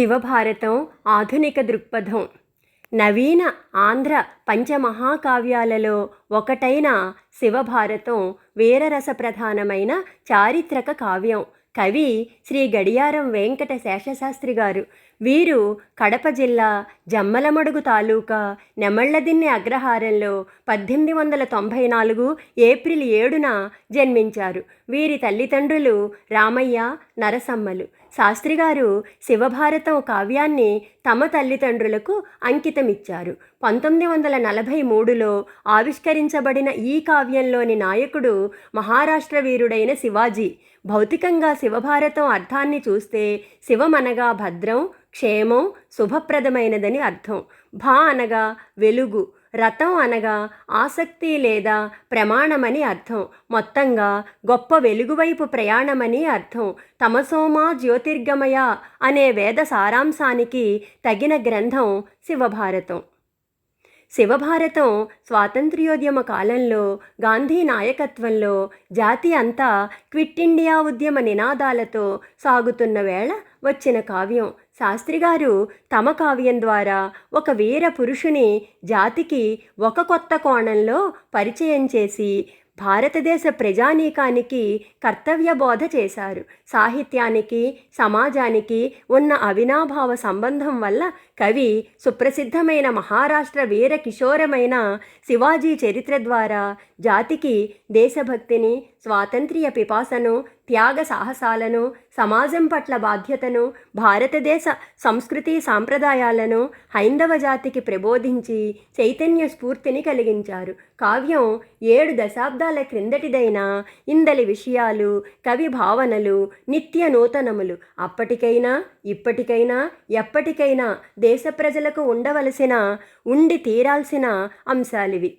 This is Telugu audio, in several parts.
శివభారతం ఆధునిక దృక్పథం. నవీన ఆంధ్ర పంచమహాకావ్యాలలో ఒకటైన శివభారతం వీరరస ప్రధానమైన చారిత్రక కావ్యం. కవి శ్రీ గడియారం వెంకట శేషశాస్త్రి గారు. వీరు కడప జిల్లా జమ్మలమడుగు తాలూకా నెమళ్ళదిన్నె అగ్రహారంలో పద్దెనిమిది వందల తొంభై నాలుగు ఏప్రిల్ ఏడున జన్మించారు. వీరి తల్లిదండ్రులు రామయ్య నరసమ్మలు. శాస్త్రి గారు శివభారతం కావ్యాన్ని తమ తల్లిదండ్రులకు అంకితమిచ్చారు. పంతొమ్మిది వందల నలభై మూడులో ఆవిష్కరించబడిన ఈ కావ్యంలోని నాయకుడు మహారాష్ట్ర వీరుడైన శివాజీ. భౌతికంగా శివభారతం అర్థాన్ని చూస్తే శివమనగా భద్రం క్షేమం శుభప్రదమైనదని అర్థం. భా అనగా వెలుగు రథం అనగా ఆసక్తి లేదా ప్రమాణమని అర్థం. మొత్తంగా గొప్ప వెలుగువైపు ప్రయాణమని అర్థం. తమసోమా జ్యోతిర్గమయ అనే వేద సారాంశానికి తగిన గ్రంథం శివభారతం. శివభారతం స్వాతంత్ర్యోద్యమ కాలంలో గాంధీ నాయకత్వంలో జాతి అంతా క్విట్ ఇండియా ఉద్యమ నినాదాలతో సాగుతున్న వేళ వచ్చిన కావ్యం. శాస్త్రిగారు తమ కావ్యం ద్వారా ఒక వీర పురుషుని జాతికి ఒక కొత్త కోణంలో పరిచయం చేసి భారతదేశ ప్రజానీకానికి కర్తవ్య బోధ చేశారు. సాహిత్యానికి సమాజానికి ఉన్న అవినాభావ సంబంధం వల్ల కవి సుప్రసిద్ధమైన మహారాష్ట్ర వీర కిషోరమైన శివాజీ చరిత్ర ద్వారా జాతికి దేశభక్తిని స్వాతంత్ర్య పిపాసను త్యాగ సాహసాలను సమాజం పట్ల బాధ్యతను భారతదేశ సంస్కృతి సాంప్రదాయాలను హైందవ జాతికి ప్రబోధించి చైతన్య స్ఫూర్తిని కలిగించారు. కావ్యం ఏడు దశాబ్దాల క్రిందటిదైన ఇందలి విషయాలు కవి భావనలు నిత్య నూతనములు. అప్పటికైనా ఇప్పటికైనా ఎప్పటికైనా దేశ ప్రజలకు ఉండవలసిన ఉండి తీరాల్సిన అంశాలివి.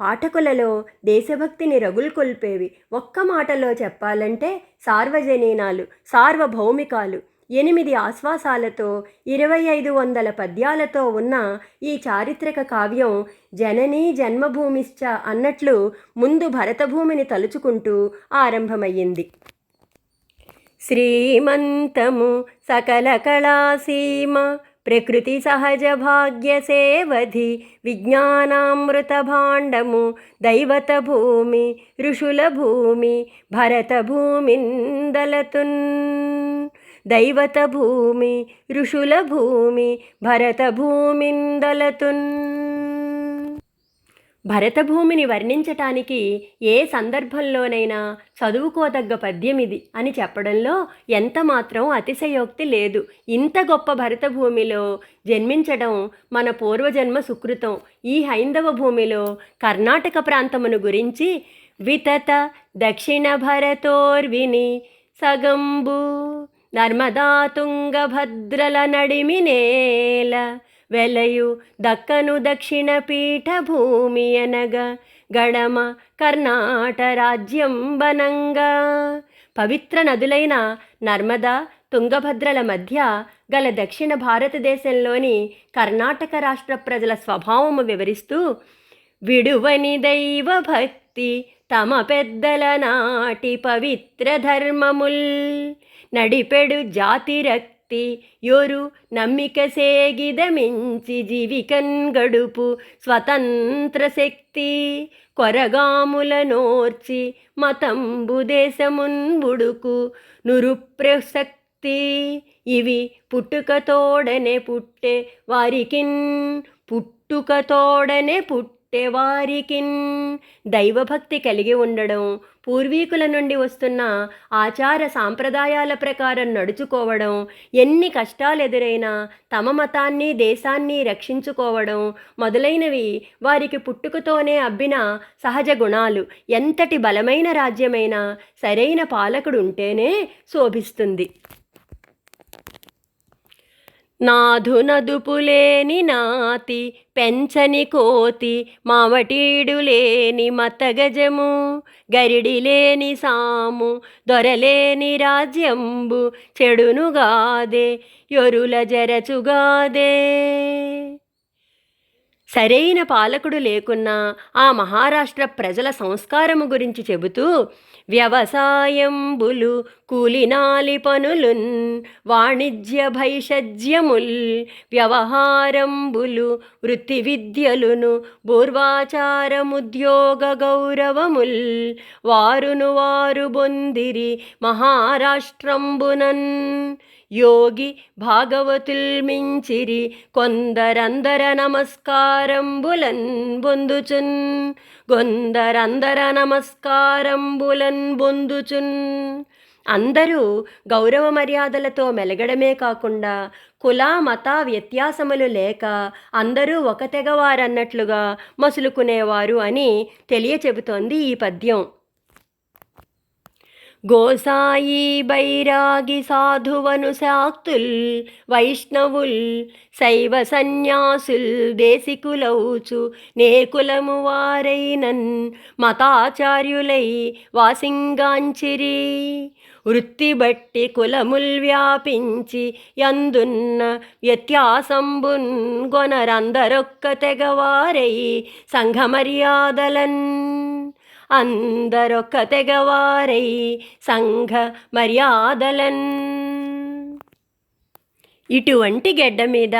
పాఠకులలో దేశభక్తిని రగుల్కొల్పేవి ఒక్క మాటలో చెప్పాలంటే సార్వజనీనాలు సార్వభౌమికాలు. ఎనిమిది ఆశ్వాసాలతో ఇరవై ఐదు వందల పద్యాలతో ఉన్న ఈ చారిత్రక కావ్యం జననీ జన్మభూమిశ్చ అన్నట్లు ముందు భరతభూమిని తలుచుకుంటూ ఆరంభమయ్యింది. శ్రీమంతము సకల కళాసీమ ప్రకృతి సహజ భాగ్య సేవధి విజ్ఞానామృత భాండము దైవత భూమి ఋషుల భూమి భరత భూమిందలతున్ దైవత భూమి ఋషుల భూమి భరత భూమిందలతున్ భరతభూమిని వర్ణించటానికి ఏ సందర్భంలోనైనా చదువుకోదగ్గ పద్యం ఇది అని చెప్పడంలో ఎంత మాత్రం అతిశయోక్తి లేదు. ఇంత గొప్ప భరతభూమిలో జన్మించడం మన పూర్వజన్మ సుకృతం. ఈ హైందవ భూమిలో కర్ణాటక ప్రాంతమును గురించి వితత దక్షిణ భరతోర్విని సగంబు నర్మదా తుంగభద్రల నడిమి నేల వెలయు దక్కను దక్షిణ పీఠభూమి అనగా గడమ కర్ణాట రాజ్యం బనంగా పవిత్ర నదులైన నర్మదా తుంగభద్రల మధ్య గల దక్షిణ భారతదేశంలోని కర్ణాటక రాష్ట్ర ప్రజల స్వభావము వివరిస్తూ విడువని దైవ భక్తి తమ పెద్దల నాటి పవిత్ర ధర్మముల్. నడిపెడు జాతి రక్తి యొరు నమ్మిక సేగిదమించి జీవికన్ గడుపు స్వతంత్ర శక్తి. కొరగాముల నోర్చి మతంబు దేశమున్ బుడుకు ఇవి పుట్టుకతోడనే పుట్టే వారికిన్ పుట్టుకతోడనే పుట్టే వారికిన్. దైవభక్తి కలిగి ఉండడం పూర్వీకుల నుండి వస్తున్న ఆచార సాంప్రదాయాల ప్రకారం నడుచుకోవడం ఎన్ని కష్టాలు ఎదురైనా తమ మతాన్ని దేశాన్ని రక్షించుకోవడం మొదలైనవి వారికి పుట్టుకతోనే అబ్బిన సహజ గుణాలు. ఎంతటి బలమైన రాజ్యమైనా సరైన పాలకుడు ఉంటేనే శోభిస్తుంది. నాధు నదుపులేని నాతి పెంచని కోతి మావటీడు లేని మతగజము గరిడి లేని సాము దొరలేని రాజ్యంబు చెడునుగాదే యొరుల జరచుగాదే. సరైన పాలకుడు లేకున్నా ఆ మహారాష్ట్ర ప్రజల సంస్కారము గురించి చెబుతూ వ్యవసాయంబులు కూలినాలి పనులున్ వాణిజ్య భైషజ్యముల్ వ్యవహారంబులు వృత్తి విద్యలును పూర్వాచారముద్యోగ గౌరవముల్ వారును వారు బొందిరి మహారాష్ట్రంబునన్. యోగి భాగవతుల్ మించిరి కొందరందర నమస్కారంబులన్ బొందుచున్. కొందరందర నమస్కారంబులన్ బొందుచున్. అందరూ గౌరవ మర్యాదలతో మెలగడమే కాకుండా కుల మత వ్యత్యాసములు లేక అందరూ ఒక తెగవారన్నట్లుగా మసులుకునేవారు అని తెలియచెబుతోంది ఈ పద్యం. గోసాయి బైరాగి సాధువను శాక్తుల్ వైష్ణవుల్ శైవ సన్యాసుల్ దేశికులౌచు నేకులము వారైనన్ మతాచార్యులై వాసింగాంచిరి. వృత్తి బట్టి కులముల్ వ్యాపించి యందున్న వ్యత్యాసంబున్ గొనరందరొక్క తెగవారై సంఘ మర్యాదలన్ అందరొక్క తెగవారై సంఘ మర్యాదలన్. ఇటువంటి గెడ్డ మీద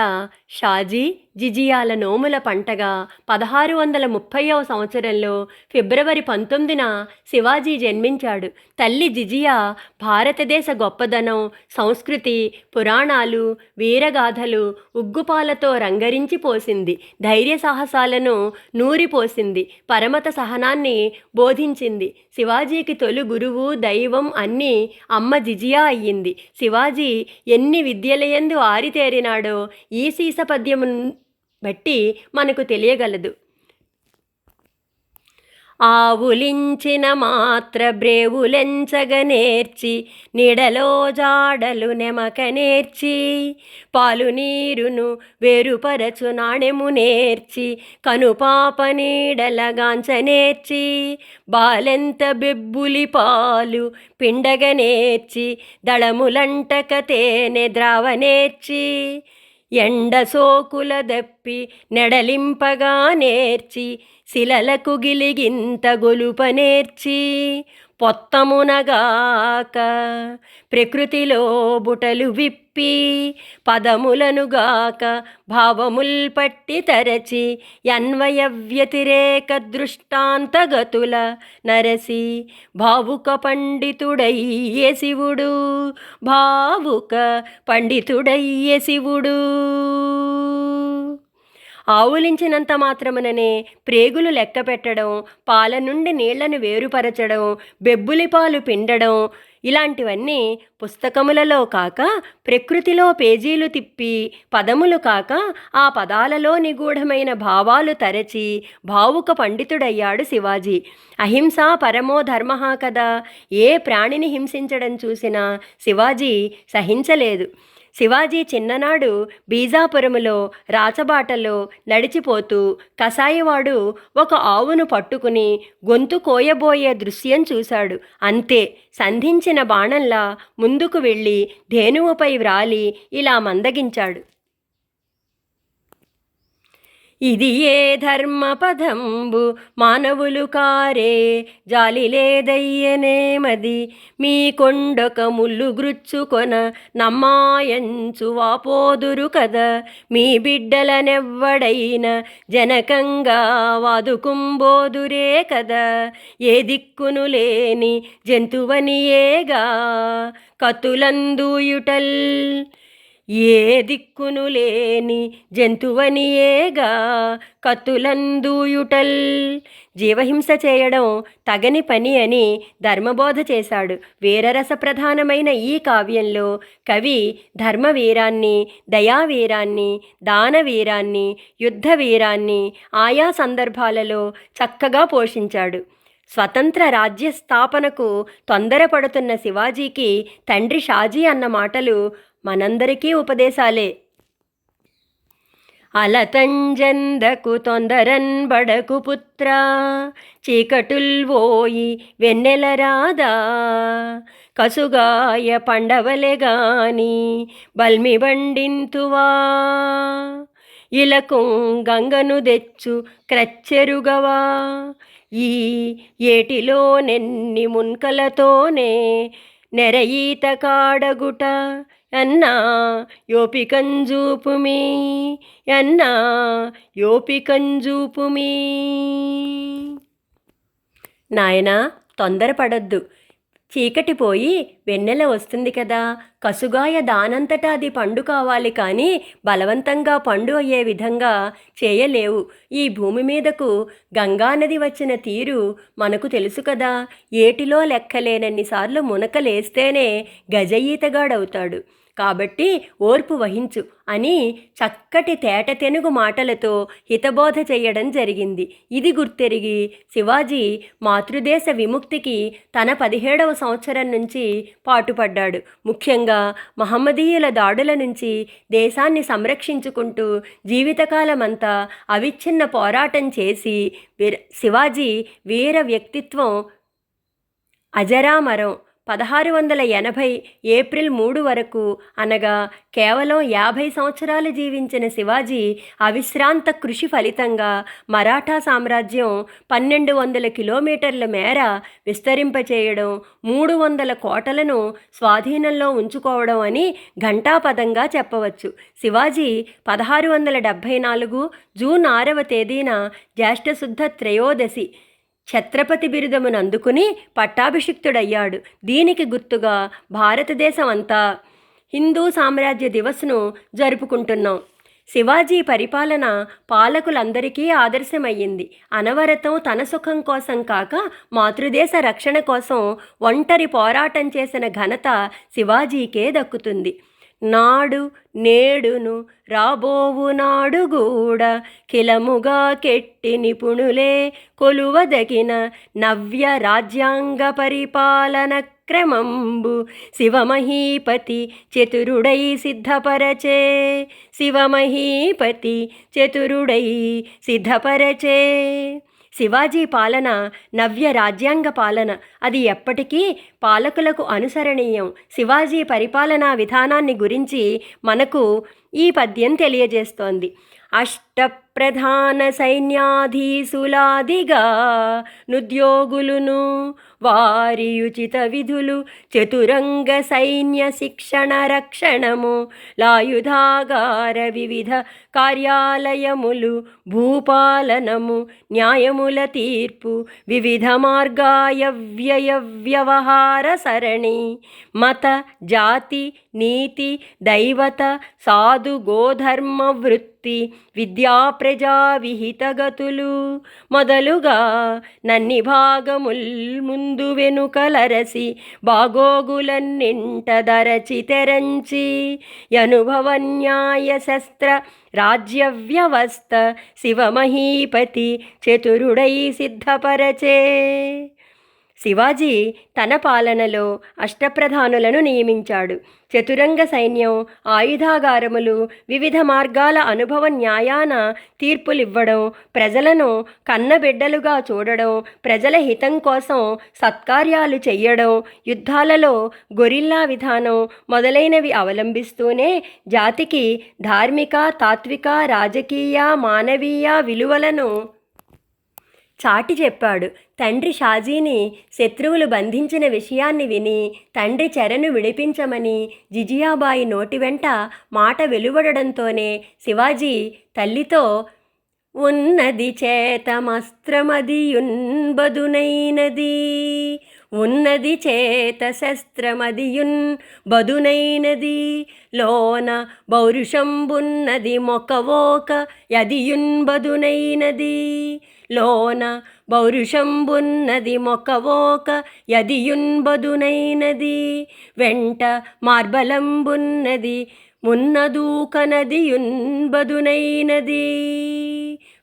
షాజీ జిజియాల నోముల పంటగా పదహారు వందల ముప్పైవ సంవత్సరంలో ఫిబ్రవరి పంతొమ్మిదిన శివాజీ జన్మించాడు. తల్లి జిజియా భారతదేశ గొప్పదనం సంస్కృతి పురాణాలు వీరగాథలు ఉగ్గుపాలతో రంగరించి పోసింది. ధైర్య సాహసాలను నూరిపోసింది పరమత సహనాన్ని బోధించింది. శివాజీకి తొలి గురువు దైవం అన్నీ అమ్మ జిజియా అయ్యింది. శివాజీ ఎన్ని విద్యలయందు ఆరితేరినాడో ఈ సీసపద్యము బట్టి మనకు తెలియగలదు. ఆవులించిన మాత్ర బ్రేవులెంచగ నేర్చి నీడలో జాడలు నెమక నేర్చి పాలు నీరును వేరుపరచు నాణెము నేర్చి కనుపాప నీడలగాంచ నేర్చి బాలెంత బెబ్బులి పాలు పిండగ నేర్చి దళములంటక తేనె ద్రావ నేర్చి ఎండ సోకుల దప్పి నెడలింపగా నేర్చి శిలలకు గిలిగింత గొలుప నేర్చి పొత్తమునగాక ప్రకృతిలో బుటలు విప్పి పదములనుగాక భావముల్ పట్టి తరచి అన్వయ వ్యతిరేక దృష్టాంతగతుల నరసి భావుక పండితుడయ్యే శివుడు భావుక పండితుడయ్యే శివుడు. ఆవులించినంత మాత్రముననే ప్రేగులు లెక్క పెట్టడం పాల నుండి నీళ్ళను వేరుపరచడం బెబ్బులి పాలు పిండడం ఇలాంటివన్నీ పుస్తకములలో కాక ప్రకృతిలో పేజీలు తిప్పి పదములు కాక ఆ పదాలలో నిగూఢమైన భావాలు తరచి భావుక పండితుడయ్యాడు శివాజీ. అహింస పరమో ధర్మ కదా ఏ ప్రాణిని హింసించడం చూసినా శివాజీ సహించలేదు. శివాజీ చిన్ననాడు బీజాపురములో రాచబాటలో నడిచిపోతూ కసాయివాడు ఒక ఆవును పట్టుకుని గొంతు కోయబోయే దృశ్యం చూశాడు. అంతే సంధించిన బాణంలా ముందుకు వెళ్ళి ధేనువుపై వ్రాలి ఇలా మందగించాడు. ఇది ఏ ధర్మపదంబు మానవులు కారే జాలి లేదయ్యనేమది మీ కొండక ముళ్ళు గృచ్చుకొన నమ్మాయంచు వాపోదురు కదా మీ బిడ్డలనెవ్వడైన జనకంగా వాదుకుంబోదురే కదా ఏ దిక్కును లేని జంతువనియేగా కతులందూయుటల్ ఏ దిక్కును లేని జంతువనియేగా కత్తులందూయుటల్ జీవహింస చేయడం తగని పని అని ధర్మబోధ చేశాడు. వీరరస ప్రధానమైన ఈ కావ్యంలో కవి ధర్మవీరాన్ని దయావీరాన్ని దానవీరాన్ని యుద్ధవీరాన్ని ఆయా సందర్భాలలో చక్కగా పోషించాడు. స్వతంత్ర రాజ్య స్థాపనకు తొందరపడుతున్న శివాజీకి తండ్రి షాజీ అన్న మాటలు మనందరికీ ఉపదేశాలే. అలతంజందకు తొందరన్ బడకు పుత్ర చీకటుల్వోయి వెన్నెల రాదా కసుగాయ పండవలే గాని బల్మి బండింతువా ఇలకు గంగను తెచ్చు క్రచ్చెరుగవా. ఈ ఏటిలో నెన్ని మున్కలతోనే నెరయీత కాడగుట అన్నా యోపికంజూపుమి అన్నా యోపికంజూపుమి నాయనా తొందరపడొద్దు చీకటి పోయి వెన్నెల వస్తుంది కదా. కసుగాయ దానంతటా అది పండు కావాలి కానీ బలవంతంగా పండు అయ్యే విధంగా చేయలేవు. ఈ భూమి మీదకు గంగానది వచ్చిన తీరు మనకు తెలుసు కదా. ఏటిలో లెక్కలేనన్నిసార్లు మునకలేస్తేనే గజ ఈతగాడవుతాడు. కాబట్టి ఓర్పు వహించు అని చక్కటి తేట తెనుగు మాటలతో హితబోధ చేయడం జరిగింది. ఇది గుర్తెరిగి శివాజీ మాతృదేశ విముక్తికి తన పదిహేడవ సంవత్సరం నుంచి పాటుపడ్డాడు. ముఖ్యంగా మహమ్మదీయుల దాడుల నుంచి దేశాన్ని సంరక్షించుకుంటూ జీవితకాలమంతా అవిచ్ఛిన్న పోరాటం చేసి వీర శివాజీ వీర వ్యక్తిత్వం అజరామరం పదహారు వందల ఎనభై ఏప్రిల్ మూడు వరకు అనగా కేవలం యాభై సంవత్సరాలు జీవించిన శివాజీ అవిశ్రాంత కృషి ఫలితంగా మరాఠా సామ్రాజ్యం పన్నెండు వందల కిలోమీటర్ల మేర విస్తరింపచేయడం మూడు వందల కోటలను స్వాధీనంలో ఉంచుకోవడం అని ఘంటాపదంగా చెప్పవచ్చు. శివాజీ పదహారు వందల డెబ్భై నాలుగు జూన్ ఆరవ తేదీన జ్యేష్ఠశుద్ధ త్రయోదశి ఛత్రపతి బిరుదమును అందుకుని పట్టాభిషిక్తుడయ్యాడు. దీనికి గుర్తుగా భారతదేశం అంతా హిందూ సామ్రాజ్య దివస్ను జరుపుకుంటున్నాం. శివాజీ పరిపాలన పాలకులందరికీ ఆదర్శమయ్యింది. అనవరతం తన సుఖం కోసం కాక మాతృదేశ రక్షణ కోసం ఒంటరి పోరాటం చేసిన ఘనత శివాజీకే దక్కుతుంది. నాడు నేడును రాబోవు నాడు కూడా కిలముగా కెట్టి నిపుణులే కొలువదగిన నవ్య రాజ్యాంగ పరిపాలన క్రమంబు శివమహీపతి చతురుడై సిద్ధపరచే. శివమహీపతి చతురుడై సిద్ధపరచే. శివాజీ పాలన నవ్య రాజ్యాంగ పాలన. అది ఎప్పటికీ పాలకులకు అనుసరణీయం. శివాజీ పరిపాలనా విధానాన్ని గురించి మనకు ఈ పద్యం తెలియజేస్తోంది. అష్టప్రధాన సైన్యాధీసులాదిగా నుద్యోగులును వారి ఉచిత విధులు చతురంగ సైన్య శిక్షణ రక్షణము లాయుధాగార వివిధ కార్యాలయములు భూపాలనము న్యాయముల తీర్పు వివిధ మార్గాయ వ్యయ వ్యవహార సరణి మత జాతి నీతి దైవత సాధు గోధర్మ వృత్తి విద్యా ప్రజా విహితగతులు మొదలుగా నన్ని భాగముల్ ముందు వెనుకలరసి బాగోగులన్నింట దరచి తెరంచి. అనుభవ న్యాయ శస్త్ర రాజ్య వ్యవస్థ శివమహీపతి చతురుడై సిద్ధపరచే. శివాజీ తన పాలనలో అష్టప్రధానులను నియమించాడు. చతురంగ సైన్యం ఆయుధాగారములు వివిధ మార్గాల అనుభవ న్యాయాన తీర్పులివ్వడం ప్రజలను కన్నబిడ్డలుగా చూడడం ప్రజల హితం కోసం సత్కార్యాలు చెయ్యడం యుద్ధాలలో గొరిల్లా విధానం మొదలైనవి అవలంబిస్తూనే జాతికి ధార్మిక తాత్విక రాజకీయ మానవీయ విలువలను చాటి చెప్పాడు. తండ్రి షాజీని శత్రువులు బంధించిన విషయాన్ని విని తండ్రి చెరను విడిపించమని జిజియాబాయి నోటి వెంట మాట వెలువడడంతోనే శివాజీ తల్లితో ఉన్నది చేతమస్త్రమదియున్బదునైనది. ఉన్నది చేత శస్త్రమదియున్ బదునైనది లోన బౌరుషంబున్నది మొకవోక యదియున్ బదునైనది లోన బౌరుషంబున్నది మొకవోక యదియున్ బదునైనది వెంట మార్బలంబున్నది మున్నదూకనదియున్బదునైనది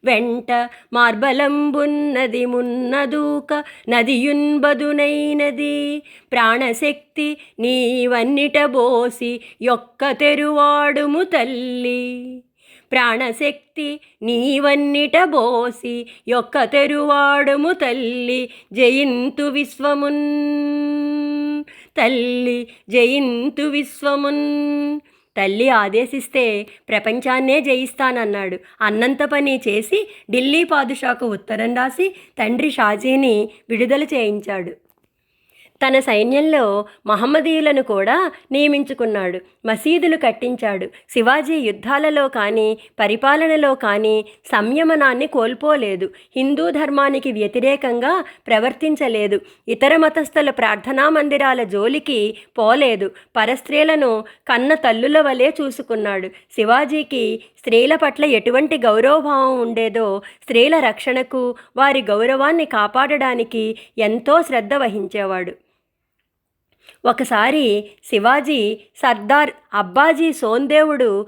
వెంట మార్బలంబున్నది మున్నదూక నదియున్బదునైనది. ప్రాణశక్తి నీవన్నిట బోసి యొక్క తెరువాడుము తల్లి. ప్రాణశక్తి నీవన్నిట బోసి యొక్క తెరువాడుము తల్లి. జయింతు విశ్వమున్ తల్లి జయింతు విశ్వమున్ తల్లి ఆదేశిస్తే ప్రపంచాన్నే జయిస్తానన్నాడు. అన్నంత పని చేసి ఢిల్లీ పాదుషాకు ఉత్తరం రాసి తండ్రి షాజీని విడుదల చేయించాడు. తన సైన్యంలో మహమ్మదీయులను కూడా నియమించుకున్నాడు. మసీదులు కట్టించాడు. శివాజీ యుద్ధాలలో కానీ పరిపాలనలో కానీ సంయమనాన్ని కోల్పోలేదు. హిందూ ధర్మానికి వ్యతిరేకంగా ప్రవర్తించలేదు. ఇతర మతస్థుల ప్రార్థనా మందిరాల జోలికి పోలేదు. పరస్త్రీలను కన్న తల్లుల వలె చూసుకున్నాడు. శివాజీకి స్త్రీల పట్ల ఎటువంటి గౌరవభావం ఉండేదో స్త్రీల రక్షణకు వారి గౌరవాన్ని కాపాడడానికి ఎంతో శ్రద్ధ వహించేవాడు. ఒకసారి శివాజీ సర్దార్ అబ్బాజీ సోందేవుడు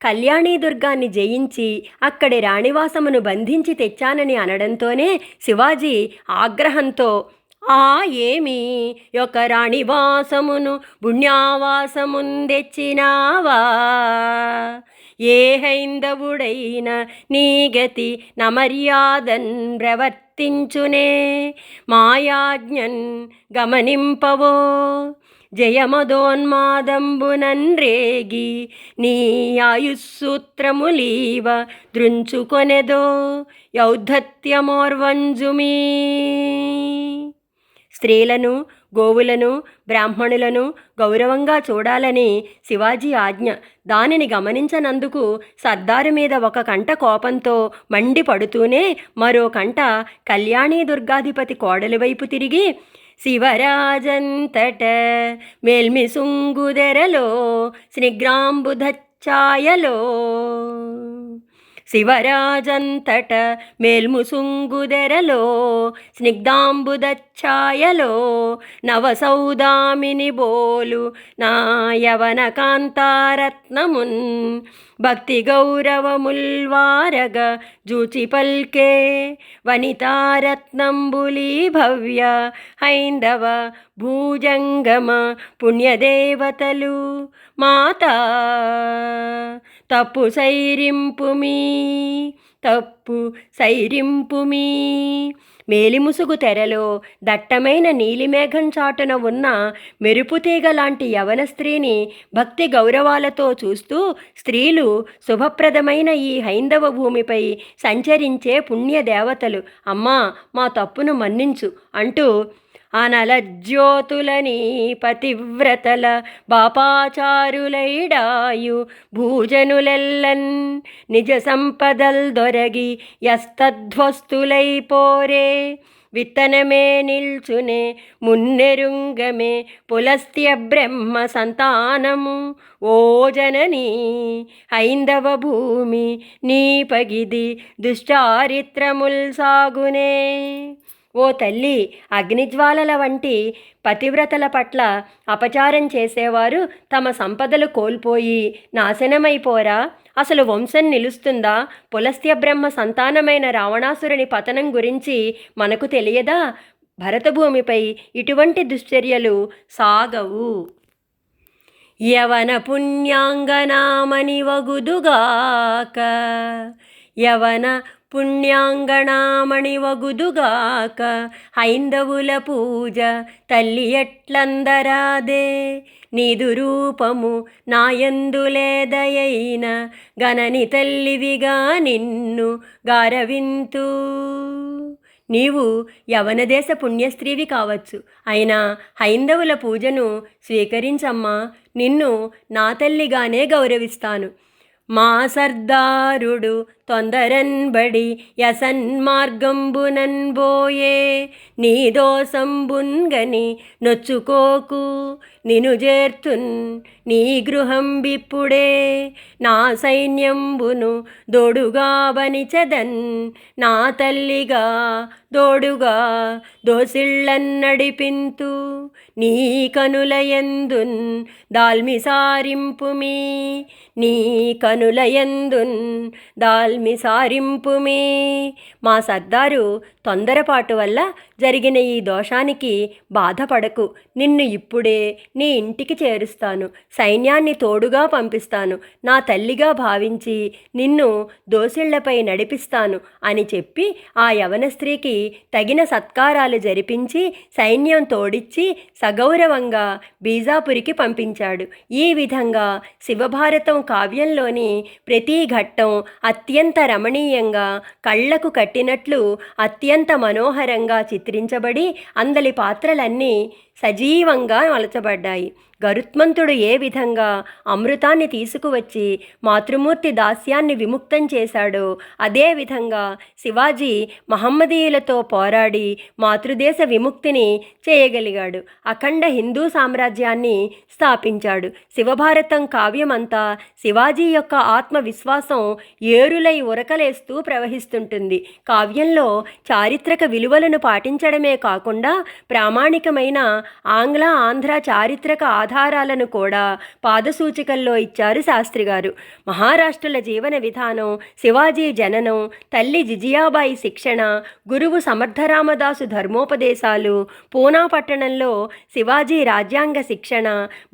కళ్యాణీ దుర్గాన్ని జయించి అక్కడి రాణివాసమును బంధించి తెచ్చానని అనడంతోనే శివాజీ ఆగ్రహంతో ఆ ఏమి? యొక్క రాణివాసమును పుణ్యావాసముందెచ్చినావా ఏ హైందవుడైన నీ గతి నమర్యాదన్ ప్రవర్తించునే. మాయాజ్ఞన్ గమనింపవో. జయమదోన్మాదంబునన్ రేగి నీ ఆయుస్సూత్రములీవ దృంచుకొనెదో. యౌద్ధత్యమోర్వంజుమీ. స్త్రీలను గోవులను బ్రాహ్మణులను గౌరవంగా చూడాలని శివాజీ ఆజ్ఞ. దానిని గమనించనందుకు సర్దారు మీద ఒక కంట కోపంతో మండిపడుతూనే మరో కంట కళ్యాణీ దుర్గాధిపతి కోడలి వైపు తిరిగి శివరాజంతట మేల్మి సుంగుదెరలో స్నిగ్రాంబుధఛాయలో శివరాజంతట మేల్ముసుంగుదెరలో స్నిగ్ధాంబుదఛాయలో నవసౌదామిని బోలు నా యవన కాంతారత్నమున్ భక్తి గౌరవముల్వారగ జూచి పల్కే వనితారత్నంబులీ భవ్య హైందవ భూజంగమ పుణ్యదేవతలు మాతా. తప్పు సైరింపుమీ తప్పు సైరింపుమీ మేలిముసుగు తెరలో దట్టమైన నీలిమేఘం చాటున ఉన్న మెరుపుతీగ లాంటి యవన స్త్రీని భక్తి గౌరవాలతో చూస్తూ స్త్రీలు శుభప్రదమైన ఈ హైందవ భూమిపై సంచరించే పుణ్యదేవతలు. అమ్మా మా తప్పును మన్నించు అంటూ అనలజ్యోతులని పతివ్రతల బాపాచారులైడాయు భూజనులెల్లన్ నిజ సంపదల్ దొరగి యస్తధ్వస్తులై పోరే. విత్తనమే నిల్చునే మున్నెరుంగమే పులస్త్య బ్రహ్మ సంతానము. ఓ జననీ హైందవ భూమి నీ పగిది దుశ్చారిత్రముల్ సాగునే. ఓ తల్లి అగ్నిజ్వాలల వంటి పతివ్రతల పట్ల అపచారం చేసేవారు తమ సంపదలు కోల్పోయి నాశనమైపోరా? అసలు వంశం నిలుస్తుందా? పులస్త్య బ్రహ్మ సంతానమైన రావణాసురుని పతనం గురించి మనకు తెలియదా? భరతభూమిపై ఇటువంటి దుశ్చర్యలు సాగవు. యవన పుణ్యాంగనామని వగుదుగాక. యవన పుణ్యాంగణామణి వగుదుగాక హైందవుల పూజ తల్లి ఎట్లందరాదే నీదు రూపము నాయందులేదయైన గణని తల్లివిగా నిన్ను గారవింతు. నీవు యవనదేశ పుణ్యస్త్రీవి కావచ్చు అయినా హైందవుల పూజను స్వీకరించమ్మా నిన్ను నా తల్లిగానే గౌరవిస్తాను. మా సర్దారుడు తొందరన్బడి యసన్మార్గంబునన్ బోయే నీ నొచ్చుకోకు నిను చేర్తున్ నీ గృహం బిప్పుడే నా సైన్యంబును దోడుగా బనిచదన్ నా తల్లిగా దోడుగా దోసిళ్ళన్ నడిపింతు నీ కనులయందున్ దాల్మి సారింపుమి నీ కనులయందున్ దాల్మి సారింపుమి. మా సర్దారు తొందరపాటు వల్ల జరిగిన ఈ దోషానికి బాధపడకు. నిన్ను ఇప్పుడే నీ ఇంటికి చేరుస్తాను. సైన్యాన్ని తోడుగా పంపిస్తాను. నా తల్లిగా భావించి నిన్ను దోసిళ్ళపై నడిపిస్తాను అని చెప్పి ఆ యవన స్త్రీకి తగిన సత్కారాలు జరిపించి సైన్యం తోడిచ్చి సగౌరవంగా బీజాపురికి పంపించాడు. ఈ విధంగా శివభారతం కావ్యంలోని ప్రతి ఘట్టం అత్యంత రమణీయంగా కళ్ళకు కట్టినట్లు అత్యంత అత్యంత మనోహరంగా చిత్రించబడి అందలి పాత్రలన్నీ సజీవంగా మలచబడ్డాయి. గరుత్మంతుడు ఏ విధంగా అమృతాన్ని తీసుకువచ్చి మాతృమూర్తి దాస్యాన్ని విముక్తం చేశాడో అదేవిధంగా శివాజీ మహమ్మదీయులతో పోరాడి మాతృదేశ విముక్తిని చేయగలిగాడు. అఖండ హిందూ సామ్రాజ్యాన్ని స్థాపించాడు. శివభారతం కావ్యమంతా శివాజీ యొక్క ఆత్మవిశ్వాసం ఏరులై ఉరకలేస్తూ ప్రవహిస్తుంటుంది. కావ్యంలో చారిత్రక విలువలను పాటించడమే కాకుండా ప్రామాణికమైన ఆంగ్ల ఆంధ్ర చారిత్రక ఆధారాలను కూడా పాదసూచికల్లో ఇచ్చారు శాస్త్రి గారు. మహారాష్ట్రల జీవన విధానం శివాజీ జననం తల్లి జిజియాబాయి శిక్షణ గురువు సమర్థరామదాసు ధర్మోపదేశాలు పూనా పట్టణంలో శివాజీ రాజ్యాంగ శిక్షణ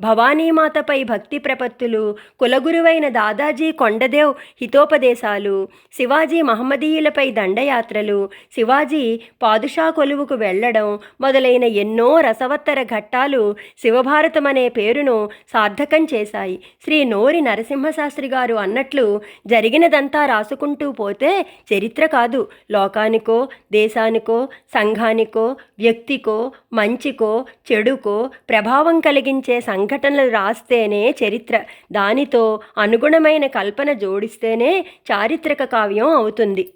భవానీమాతపై భక్తి ప్రపత్తులు కులగురువైన దాదాజీ కొండదేవ్ హితోపదేశాలు శివాజీ మహమ్మదీయులపై దండయాత్రలు శివాజీ పాదుషా కొలువుకు వెళ్ళడం మొదలైన ఎన్నో రసవత్తర ఘట్టాలు శివభారతం అనే పేరును సార్థకం చేశాయి. శ్రీ నోరి నరసింహశాస్త్రి గారు అన్నట్లు జరిగినదంతా రాసుకుంటూ పోతే చరిత్ర కాదు. లోకానికో దేశానికో సంఘానికో వ్యక్తికో మంచికో చెడుకో ప్రభావం కలిగించే సంఘటనలు రాస్తేనే చరిత్ర. దానితో అనుగుణమైన కల్పన జోడిస్తేనే చారిత్రక కావ్యం అవుతుంది.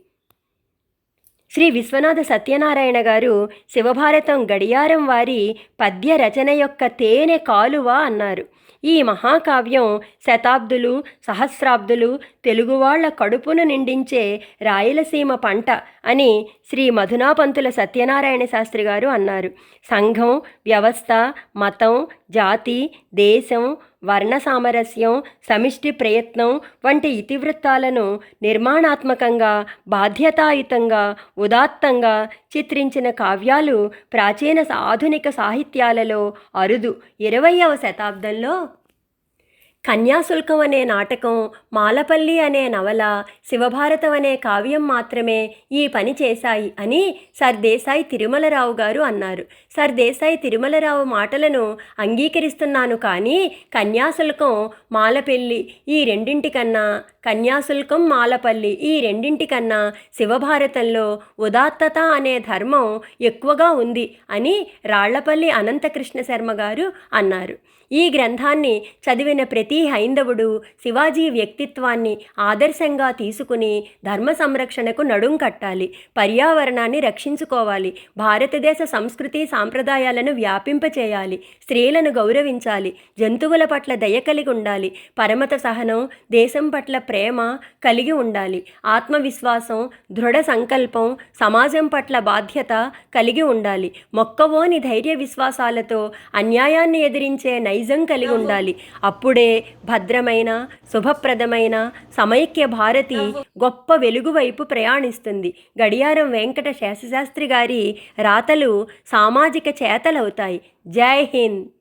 శ్రీ విశ్వనాథ సత్యనారాయణ గారు శివభారతం గడియారం వారి పద్య రచన యొక్క తేనె కాలువ అన్నారు. ఈ మహాకావ్యం శతాబ్దులు సహస్రాబ్దులు తెలుగువాళ్ళ కడుపును నిండించే రాయలసీమ పంట అని శ్రీ మధునాపంతుల సత్యనారాయణ శాస్త్రి గారు అన్నారు. సంఘం వ్యవస్థ మతం జాతి దేశం వర్ణ సామరస్యం సమిష్టి ప్రయత్నం వంటి ఇతివృత్తాలను నిర్మాణాత్మకంగా బాధ్యతాయుతంగా ఉదాత్తంగా చిత్రించిన కావ్యాలు ప్రాచీన ఆధునిక సాహిత్యాలలో అరుదు. ఇరవయవ శతాబ్దంలో కన్యాశుల్కం అనే నాటకం మాలపల్లి అనే నవల శివభారతం అనే కావ్యం మాత్రమే ఈ పని చేశాయి అని సర్దేశాయి తిరుమలరావు గారు అన్నారు. సర్దేశాయి తిరుమలరావు మాటలను అంగీకరిస్తున్నాను కానీ కన్యాశుల్కం మాలపల్లి ఈ రెండింటికన్నా కన్యాశుల్కం మాలపల్లి ఈ రెండింటికన్నా శివభారతంలో ఉదాత్తత అనే ధర్మం ఎక్కువగా ఉంది అని రాళ్ళపల్లి అనంతకృష్ణ శర్మ గారు అన్నారు. ఈ గ్రంథాన్ని చదివిన ప్రతి హైందవుడు శివాజీ వ్యక్తిత్వాన్ని ఆదర్శంగా తీసుకుని ధర్మ సంరక్షణకు నడుం కట్టాలి పర్యావరణాన్ని రక్షించుకోవాలి భారతదేశ సంస్కృతి సాంప్రదాయాలను వ్యాపింపచేయాలి స్త్రీలను గౌరవించాలి జంతువుల పట్ల దయ కలిగి ఉండాలి పరమత సహనం దేశం పట్ల ప్రేమ కలిగి ఉండాలి ఆత్మవిశ్వాసం దృఢ సంకల్పం సమాజం పట్ల బాధ్యత కలిగి ఉండాలి మొక్కవోని ధైర్య విశ్వాసాలతో అన్యాయాన్ని ఎదిరించే నైజం కలిగి ఉండాలి. అప్పుడే భద్రమైన శుభప్రదమైన సమైక్య భారతి గొప్ప వెలుగు వైపు ప్రయాణిస్తుంది. గడియారం వెంకట శేషశాస్త్రి గారి రాతలు సామాజిక చేతలవుతాయి. జై హింద్.